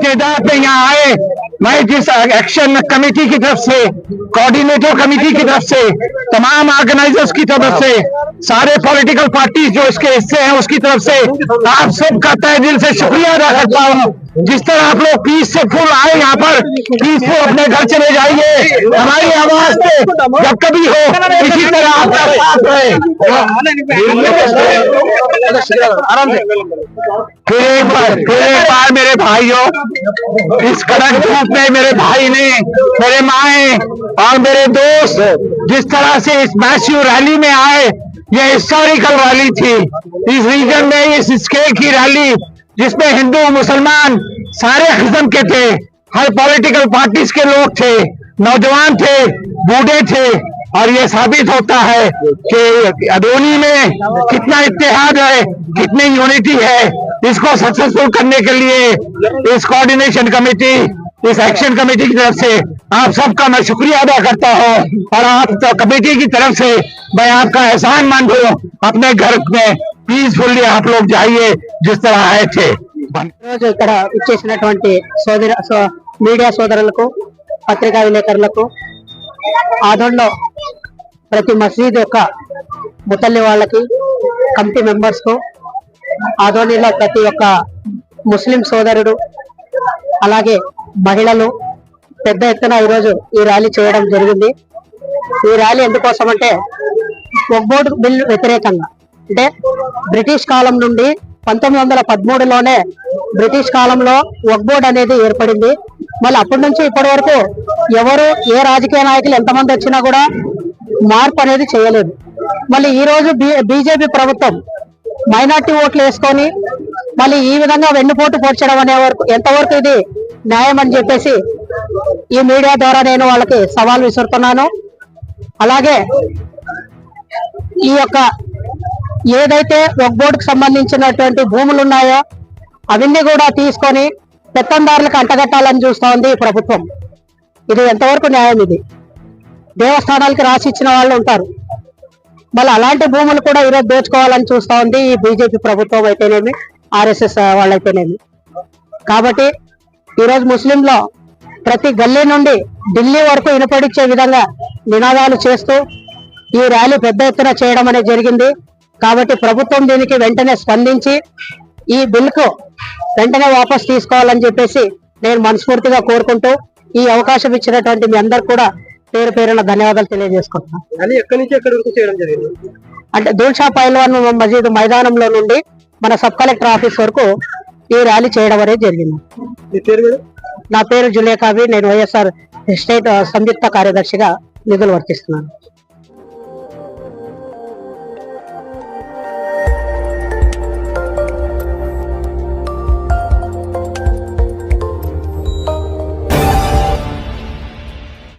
लोगों की तादाद में यहाँ आए, मैं जिस एक्शन कमेटी की तरफ़ से कोऑर्डिनेटर कमेटी की तरफ़ से तमाम ऑर्गेनाइजर्स की तरफ़ से, सारे पॉलिटिकल पार्टीज़ जो इसके हिस्से हैं, उसकी तरफ़ से आप सबका तय दिल से शुक्रिया अदा करता हूँ। जिस तरह आप लोग पीस से फुल आए यहाँ पर पीस से अपने घर चले जाइए। हमारी आवाज़ से जब कभी हो, इसी तरह आपका साथ रहे। फिर एक बार, फिर एक बार मेरे भाइयों, इस कड़क धूप में मेरे भाई ने, मेरे माए और मेरे दोस्त, जिस तरह से इस मैसिव रैली में आए, ये हिस्टोरिकल रैली थी। इस रीजन में, इस स्केल की रैली जिसमें हिंदू, मुसलमान सारे किस्म के थे। हर पॉलिटिकल पार्टीज़ के लोग थे, नौजवान थे, बूढ़े थे। और ये साबित होता है कि अदोनी में कितना इतिहाद है, कितनी यूनिटी है। इसको सक्सेसफुल करने के लिए इस कोऑर्डिनेशन कमेटी इस एक्शन कमेटी की तरफ़ से आप सबका मैं शुक्रिया अदा करता हूँ और आप तो कमेटी की तरफ से मैं आपका एहसान मंद हूँ अपने घर में पीसफुल्ली आप लोग जाइए जिस तरह आए थे రోజు ఇక్కడ ఇచ్చేసినటువంటి సోదర సో- మీడియా సోదరులకు పత్రికా విలేకరులకు ఆదోళనలో ప్రతి మసీద్ యొక్క ముతల్లి వాళ్ళకి కమిటీ మెంబర్స్ కు ఆదోళనలో ప్రతి ఒక్క ముస్లిం సోదరుడు అలాగే మహిళలు పెద్ద ఎత్తున ఈరోజు ఈ ర్యాలీ చేయడం జరిగింది. ఈ ర్యాలీ ఎందుకోసం అంటే ఒక్బోర్డు బిల్ వ్యతిరేకంగా. అంటే బ్రిటిష్ కాలం నుండి పంతొమ్మిది వందల పదమూడులోనే బ్రిటిష్ కాలంలో వక్బోర్డ్ అనేది ఏర్పడింది. మళ్ళీ అప్పటి నుంచి ఇప్పటి వరకు ఎవరు ఏ రాజకీయ నాయకులు ఎంతమంది వచ్చినా కూడా మార్పు అనేది చేయలేదు. మళ్ళీ ఈ రోజు బీజేపీ ప్రభుత్వం మైనార్టీ ఓట్లు వేసుకొని మళ్ళీ ఈ విధంగా వెన్నుపోటు పొడ్చడం అనే వరకు ఎంతవరకు ఇది న్యాయం అని చెప్పేసి ఈ మీడియా ద్వారా నేను వాళ్ళకి సవాల్ విసురుతున్నాను. అలాగే ఈ యొక్క ఏదైతే ఒక బోర్డుకు సంబంధించినటువంటి భూములు ఉన్నాయో అవన్నీ కూడా తీసుకొని పెత్తందారులకు అంటగట్టాలని చూస్తోంది ఈ ప్రభుత్వం. ఇది ఎంతవరకు న్యాయం ఇది? దేవస్థానాలకి రాసి ఇచ్చిన వాళ్ళు ఉంటారు. మళ్ళీ అలాంటి భూములు కూడా ఈరోజు దోచుకోవాలని చూస్తూ ఉంది ఈ బీజేపీ ప్రభుత్వం అయితేనేమి ఆర్ఎస్ఎస్ వాళ్ళైతేనేమి. కాబట్టి ఈరోజు ముస్లింలో ప్రతి గల్లీ నుండి ఢిల్లీ వరకు వినపడించే విధంగా నినాదాలు చేస్తూ ఈ ర్యాలీ పెద్ద ఎత్తున చేయడం అనేది జరిగింది. కాబట్టి ప్రభుత్వం దీనికి వెంటనే స్పందించి ఈ బిల్కు వెంటనే వాపస్ తీసుకోవాలని చెప్పేసి నేను మనస్ఫూర్తిగా కోరుకుంటూ ఈ అవకాశం ఇచ్చినటువంటి మీ అందరు కూడా పేరు పేరున ధన్యవాదాలు తెలియజేసుకుంటున్నాను అని ఎక్కడి నుంచి ఎక్కడి వరకు చేయడం జరిగింది? అంటే దూల్షా పైల్వాన్ మసీద్ మైదానంలో నుండి మన సబ్ కలెక్టర్ ఆఫీస్ వరకు ఈ ర్యాలీ చేయడం అనేది జరిగింది. నా పేరు జులేఖావి నేను వైఎస్ఆర్ స్టేట్ సంయుక్త కార్యదర్శిగా నిధులు వర్తిస్తున్నాను.